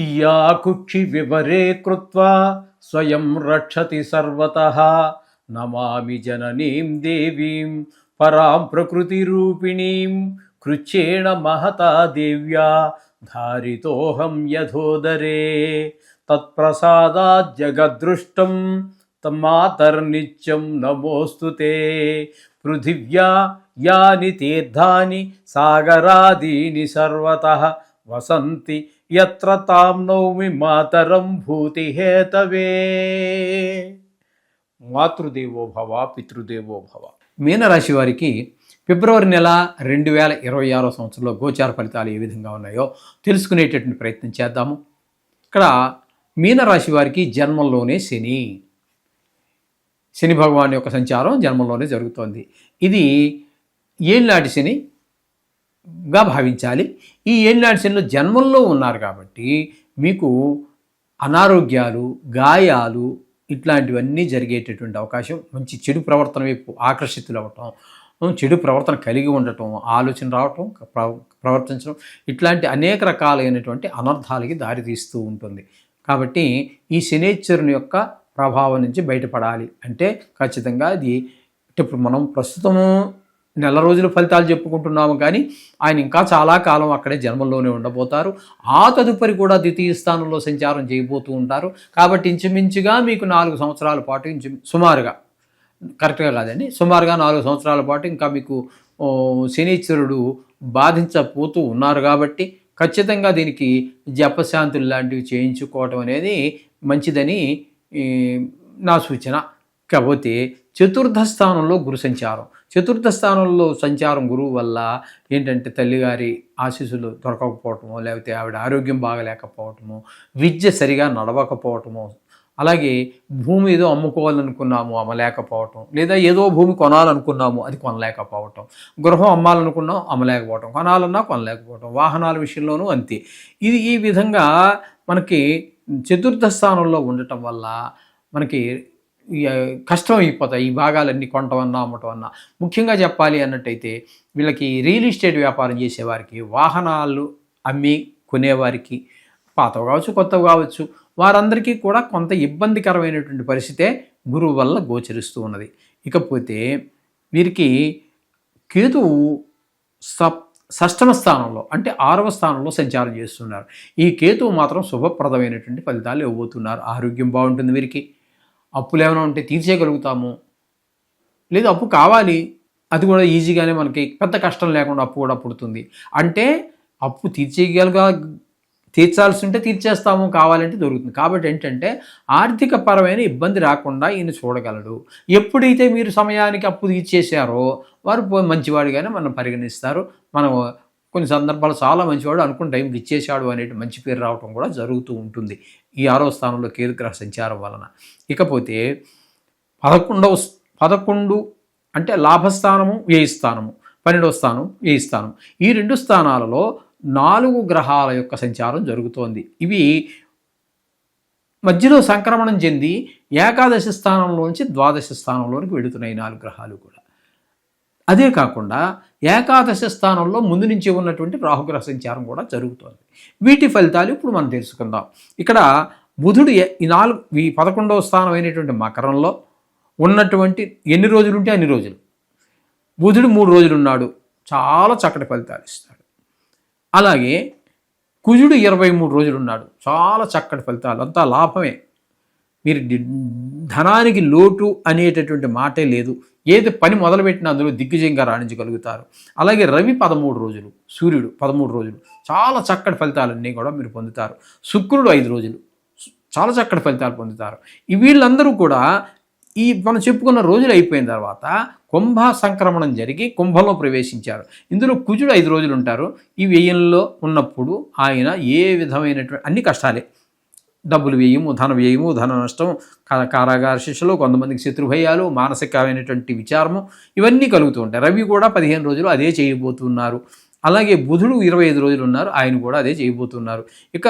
ఇయాకుక్షి వివరే కృత్వా స్వయం రక్షతి సర్వతః. నమామి జననీం దేవీం పరాం ప్రకృతిరూపిణీం కృచ్చేణ మహతా దేవ్యా ధారితోహం యథోదరే. తత్ప్రసాదాజ్జగదృష్టం తమాతర్నిత్యం నమోऽस्तु ते पृथिव्या यानि तीर्थानि सागरादीनि सर्वतः వసంతి ఎత్ర తాం నౌమి మాతరం భూతి హేతవే. మాతృదేవో భవ పితృదేవో భవ. మీనరాశి వారికి ఫిబ్రవరి నెల రెండు వేల ఇరవై ఆరో సంవత్సరంలో గోచార ఫలితాలు ఏ విధంగా ఉన్నాయో తెలుసుకునేటటువంటి ప్రయత్నం చేద్దాము. ఇక్కడ మీనరాశి వారికి జన్మంలోనే శని. శని భగవాన్ యొక్క సంచారం జన్మంలోనే జరుగుతోంది. ఇది ఏళ్ళనాటి శనిగా భావించాలి. ఈ ఏళ్ళనాటి శనిలో జన్మల్లో ఉన్నారు కాబట్టి మీకు అనారోగ్యాలు గాయాలు ఇట్లాంటివన్నీ జరిగేటటువంటి అవకాశం మంచి చెడు ప్రవర్తన వైపు ఆకర్షితులు అవ్వటం చెడు ప్రవర్తన కలిగి ఉండటం ఆలోచన రావటం ప్రవర్తించడం ఇట్లాంటి అనేక రకాలైనటువంటి అనర్థాలకి దారితీస్తూ ఉంటుంది. కాబట్టి ఈ శనేశ్వరుని యొక్క ప్రభావం నుంచి బయటపడాలి అంటే ఖచ్చితంగా అది ఇప్పుడు మనం ప్రస్తుతము నెల రోజుల ఫలితాలు చెప్పుకుంటున్నాము కానీ ఆయన ఇంకా చాలా కాలం అక్కడే జన్మల్లోనే ఉండబోతారు. ఆ తదుపరి కూడా ద్వితీయ స్థానంలో సంచారం చేయబోతూ ఉంటారు. కాబట్టి ఇంచుమించుగా మీకు నాలుగు సంవత్సరాల పాటు ఇంచు సుమారుగా కరెక్ట్గా కాదండి సుమారుగా నాలుగు సంవత్సరాల పాటు ఇంకా మీకు శనీశ్వరుడు బాధించబోతూ ఉన్నారు కాబట్టి ఖచ్చితంగా దీనికి జపశాంతులు లాంటివి చేయించుకోవటం అనేది మంచిదని నా సూచన. కాకపోతే చతుర్థ స్థానంలో గురు సంచారం. చతుర్థ స్థానంలో సంచారం గురువు వల్ల ఏంటంటే తల్లిగారి ఆశీస్సులు దొరకకపోవటము లేకపోతే ఆవిడ ఆరోగ్యం బాగలేకపోవటము విద్య సరిగా నడవకపోవటము అలాగే భూమి ఏదో అమ్ముకోవాలనుకున్నాము అమ్మలేకపోవటం లేదా ఏదో భూమి కొనాలనుకున్నాము అది కొనలేకపోవటం గృహం అమ్మాలనుకున్నాం అమ్మలేకపోవటం కొనాలన్నా కొనలేకపోవటం వాహనాల విషయంలోనూ అంతే. ఇది ఈ విధంగా మనకి చతుర్థ స్థానంలో ఉండటం వల్ల మనకి కష్టం అయిపోతాయి ఈ భాగాలన్నీ కొనటం అన్నా అమ్మటం అన్నా ముఖ్యంగా చెప్పాలి అన్నట్టయితే వీళ్ళకి రియల్ ఎస్టేట్ వ్యాపారం చేసేవారికి వాహనాలు అమ్మి కొనేవారికి పాతవి కావచ్చు కొత్తవి కావచ్చు వారందరికీ కూడా కొంత ఇబ్బందికరమైనటువంటి పరిస్థితే గురువు వల్ల గోచరిస్తూ ఉన్నది. ఇకపోతే వీరికి కేతువు సప్ షష్టమ స్థానంలో అంటే ఆరవ స్థానంలో సంచారం చేస్తున్నారు. ఈ కేతువు మాత్రం శుభప్రదమైనటువంటి ఫలితాలు ఇవ్వబోతున్నారు. ఆరోగ్యం బాగుంటుంది వీరికి. అప్పులు ఏమైనా ఉంటే తీర్చేయగలుగుతాము. లేదు అప్పు కావాలి. అది కూడా ఈజీగానే మనకి పెద్ద కష్టం లేకుండా అప్పు కూడా పుడుతుంది. అంటే అప్పు తీర్చేయగలగా తీర్చాల్సి ఉంటే తీర్చేస్తాము కావాలంటే దొరుకుతుంది. కాబట్టి ఏంటంటే ఆర్థిక పరమైన ఇబ్బంది రాకుండా ఈయన చూడగలడు. ఎప్పుడైతే మీరు సమయానికి అప్పు తీర్చేశారో వారు మంచివాడిగానే మనం పరిగణిస్తారు. మనం కొన్ని సందర్భాలు చాలా మంచివాడు అనుకున్న టైంకి ఇచ్చేశాడు అనే మంచి పేరు రావటం కూడా జరుగుతూ ఉంటుంది ఈ ఆరో స్థానంలో కేతుగ్రహ సంచారం వలన. ఇకపోతే పదకొండవ పదకొండు అంటే లాభస్థానము వ్యయ స్థానము పన్నెండవ స్థానం వ్యయ స్థానం. ఈ రెండు స్థానాలలో నాలుగు గ్రహాల యొక్క సంచారం జరుగుతోంది. ఇవి మధ్యలో సంక్రమణం చెంది ఏకాదశి స్థానంలోంచి ద్వాదశ స్థానంలోనికి వెళుతున్నాయి ఈ నాలుగు గ్రహాలు కూడా. అదే కాకుండా ఏకాదశ స్థానంలో ముందు నుంచి ఉన్నటువంటి రాహుగ్రహ సంచారం కూడా జరుగుతోంది. వీటి ఫలితాలు ఇప్పుడు మనం తెలుసుకుందాం. ఇక్కడ బుధుడు ఈ నాలుగు ఈ పదకొండవ స్థానం అయినటువంటి మకరంలో ఉన్నటువంటి ఎన్ని రోజులు ఉంటే అన్ని రోజులు. బుధుడు మూడు రోజులు ఉన్నాడు. చాలా చక్కటి ఫలితాలు ఇస్తాడు. అలాగే కుజుడు ఇరవై మూడు రోజులు ఉన్నాడు. చాలా చక్కటి ఫలితాలు. అంతా లాభమే. మీరు ధనానికి లోటు అనేటటువంటి మాటే లేదు. ఏది పని మొదలుపెట్టినా అందులో దిగ్విజయంగా రాణించగలుగుతారు. అలాగే రవి పదమూడు రోజులు సూర్యుడు పదమూడు రోజులు చాలా చక్కటి ఫలితాలన్నీ కూడా మీరు పొందుతారు. శుక్రుడు ఐదు రోజులు చాలా చక్కటి ఫలితాలు పొందుతారు. ఈ వీళ్ళందరూ కూడా ఈ మనం చెప్పుకున్న రోజులు అయిపోయిన తర్వాత కుంభ సంక్రమణం జరిగి కుంభంలో ప్రవేశించారు. ఇందులో కుజుడు ఐదు రోజులు ఉంటారు. ఈ వ్యయంలో ఉన్నప్పుడు ఆయన ఏ విధమైనటువంటి అన్ని కష్టాలే. డబ్బులు వ్యయము ధన వ్యయము ధన నష్టం కారాగార శిక్షలు కొంతమందికి శత్రుభయాలు మానసికమైనటువంటి విచారము ఇవన్నీ కలుగుతూ ఉంటాయి. రవి కూడా పదిహేను రోజులు అదే చేయబోతున్నారు. అలాగే బుధుడు ఇరవై ఐదు రోజులు ఉన్నారు ఆయన కూడా అదే చేయబోతున్నారు. ఇక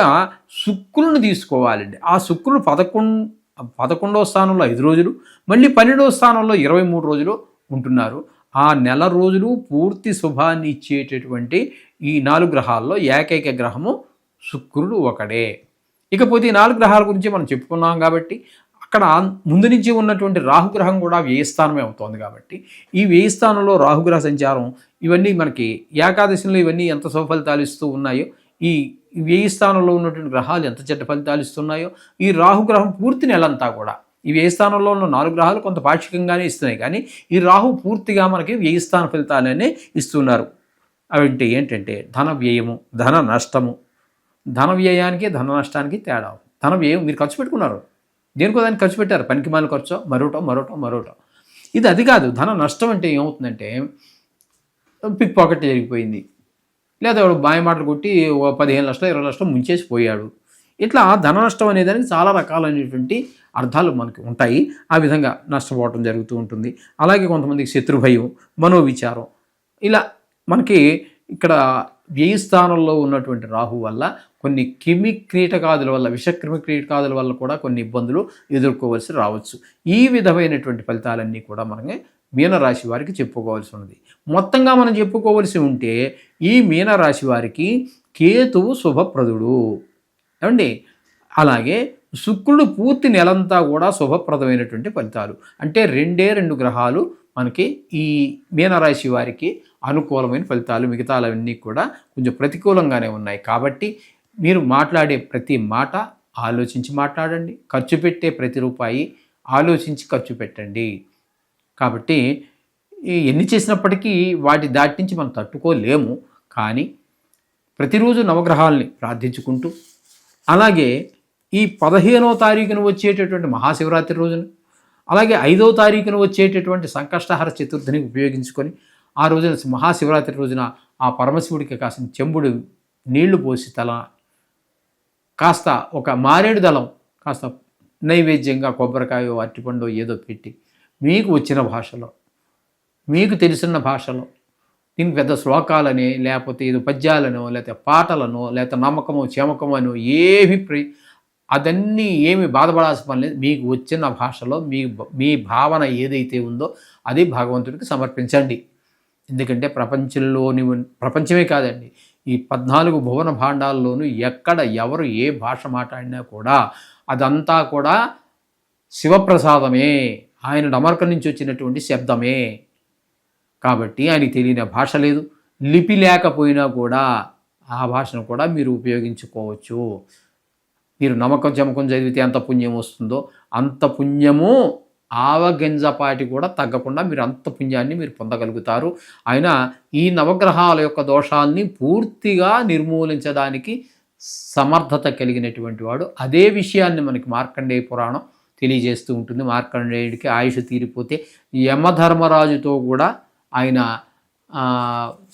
శుక్రుని తీసుకోవాలండి. ఆ శుక్రుడు పదకొండు పదకొండవ స్థానంలో ఐదు రోజులు మళ్ళీ పన్నెండవ స్థానంలో ఇరవై మూడు రోజులు ఉంటున్నారు. ఆ నెల రోజులు పూర్తి శుభాన్ని ఇచ్చేటటువంటి ఈ నాలుగు గ్రహాల్లో ఏకైక గ్రహము శుక్రుడు ఒకడే. ఇకపోతే ఈ నాలుగు గ్రహాల గురించి మనం చెప్పుకున్నాం కాబట్టి అక్కడ ముందు నుంచి ఉన్నటువంటి రాహుగ్రహం కూడా వ్యయస్థానమే అవుతోంది కాబట్టి ఈ వ్యయస్థానంలో రాహుగ్రహ సంచారం ఇవన్నీ మనకి ఏకాదశిలో ఇవన్నీ ఎంత సౌఫలితాలు ఇస్తూ ఉన్నాయో ఈ వ్యయస్థానంలో ఉన్నటువంటి గ్రహాలు ఎంత చెడ్డ ఫలితాలు ఇస్తున్నాయో ఈ రాహుగ్రహం పూర్తి నెలంతా కూడా ఈ వ్యయస్థానంలో ఉన్న నాలుగు గ్రహాలు కొంత పాక్షికంగానే ఇస్తున్నాయి కానీ ఈ రాహు పూర్తిగా మనకి వ్యయస్థాన ఫలితాలనే ఇస్తున్నారు. అవి ఏంటంటే ధన వ్యయము ధన నష్టము ధన వ్యయానికి ధన నష్టానికి తేడా. ధన వ్యయం మీరు ఖర్చు పెట్టుకున్నారు. దేనికో దానికి ఖర్చు పెట్టారు. పనికి మాల ఖర్చు మరోటో మరోటో మరోటో ఇది అది కాదు. ధన నష్టం అంటే ఏమవుతుందంటే పిక్ పాకెట్ జరిగిపోయింది. లేదా వాడు బాయి మాటలు కొట్టి ఓ పదిహేను లక్షలు ఇరవై లక్షలు ముంచేసి పోయాడు. ఇట్లా ధన నష్టం అనేదానికి చాలా రకాలైనటువంటి అర్థాలు మనకి ఉంటాయి. ఆ విధంగా నష్టపోవటం జరుగుతూ ఉంటుంది. అలాగే కొంతమందికి శత్రుభయం మనోవిచారం. ఇలా మనకి ఇక్కడ వ్యయ స్థానంలో ఉన్నటువంటి రాహు వల్ల కొన్ని క్రిమి క్రీటకాదుల వల్ల విషక్రిమి క్రీటకాదుల వల్ల కూడా కొన్ని ఇబ్బందులు ఎదుర్కోవలసి రావచ్చు. ఈ విధమైనటువంటి ఫలితాలన్నీ కూడా మనకి మీనరాశి వారికి చెప్పుకోవాల్సి ఉన్నది. మొత్తంగా మనం చెప్పుకోవలసి ఉంటే ఈ మీనరాశి వారికి కేతువు శుభప్రదుడు. ఏమండి? అలాగే శుక్రుడు పూర్తి నెలంతా కూడా శుభప్రదమైనటువంటి ఫలితాలు. అంటే రెండే రెండు గ్రహాలు మనకి ఈ మీనరాశి వారికి అనుకూలమైన ఫలితాలు మిగతాలవన్నీ కూడా కొంచెం ప్రతికూలంగానే ఉన్నాయి. కాబట్టి మీరు మాట్లాడే ప్రతి మాట ఆలోచించి మాట్లాడండి. ఖర్చు పెట్టే ప్రతి రూపాయి ఆలోచించి ఖర్చు పెట్టండి. కాబట్టి ఎన్ని చేసినప్పటికీ వాటి దాటి నుంచి మనం తట్టుకోలేము. కానీ ప్రతిరోజు నవగ్రహాలని ప్రార్థించుకుంటూ అలాగే ఈ పదిహేనో తారీఖున వచ్చేటటువంటి మహాశివరాత్రి రోజున అలాగే ఐదో తారీఖున వచ్చేటటువంటి సంకష్టహర చతుర్థిని ఉపయోగించుకొని ఆ రోజున మహాశివరాత్రి రోజున ఆ పరమశివుడికి కాసిన చెంబుడు నీళ్ళు పోసి తల కాస్త ఒక మారేడు దళం కాస్త నైవేద్యంగా కొబ్బరికాయ అరటిపండు ఏదో పెట్టి మీకు వచ్చిన భాషలో మీకు తెలిసిన భాషలో దీనికి పెద్ద శ్లోకాలని లేకపోతే ఇది పద్యాలనో లేకపోతే పాటలనో లేకపోతే నమ్మకమో చమకమో అనో ఏమి ప్రి అదన్నీ ఏమి బాధపడాల్సిన పని లేదు. మీకు వచ్చిన భాషలో మీ మీ భావన ఏదైతే ఉందో అది భగవంతుడికి సమర్పించండి. ఎందుకంటే ప్రపంచంలోని ప్రపంచమే కాదండి. ఈ పద్నాలుగు భువన భాండాల్లోనూ ఎక్కడ ఎవరు ఏ భాష మాట్లాడినా కూడా అదంతా కూడా శివప్రసాదమే. ఆయన డమర్క నుంచి వచ్చినటువంటి శబ్దమే. కాబట్టి ఆయన తెలియని భాష లేదు. లిపి లేకపోయినా కూడా ఆ భాషను కూడా మీరు ఉపయోగించుకోవచ్చు. మీరు నమ్మకం చమకం చదివితే ఎంత పుణ్యం వస్తుందో అంత పుణ్యము ఆవగింజపాటి కూడా తగ్గకుండా మీరు అంత పుణ్యాన్ని మీరు పొందగలుగుతారు. అయినా ఈ నవగ్రహాల యొక్క దోషాల్ని పూర్తిగా నిర్మూలించడానికి సమర్థత కలిగినటువంటి వాడు. అదే విషయాన్ని మనకి మార్కండేయ పురాణం తెలియజేస్తూ ఉంటుంది. మార్కండేయుడికి ఆయుష తీరిపోతే యమధర్మరాజుతో కూడా ఆయన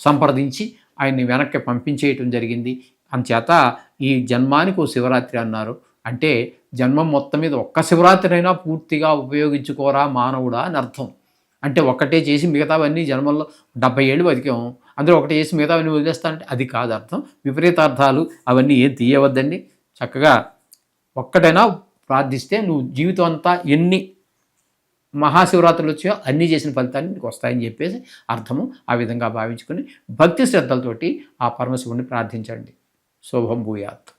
సంప్రదించి ఆయన్ని వెనక్కి పంపించేయటం జరిగింది. అంచేత ఈ జన్మానికి ఓ శివరాత్రి అన్నారు. అంటే జన్మం మొత్తం మీద ఒక్క శివరాత్రినైనా పూర్తిగా ఉపయోగించుకోరా మానవుడా అని అర్థం. అంటే ఒక్కటే చేసి మిగతావన్నీ జన్మల్లో డెబ్బై ఏళ్ళు బతికాం. అందులో ఒకటి చేసి మిగతావన్నీ వదిలేస్తానంటే అది కాదు అర్థం. విపరీతార్థాలు అవన్నీ ఏం తీయవద్దండి. చక్కగా ఒక్కటైనా ప్రార్థిస్తే నువ్వు జీవితం అంతా ఎన్ని మహాశివరాత్రులు వచ్చాయో అన్నీ చేసిన ఫలితాన్ని నీకు వస్తాయని చెప్పేసి అర్థము. ఆ విధంగా భావించుకొని భక్తి శ్రద్ధలతోటి ఆ పరమశివుణ్ణి ప్రార్థించండి. శుభం భూయాత్.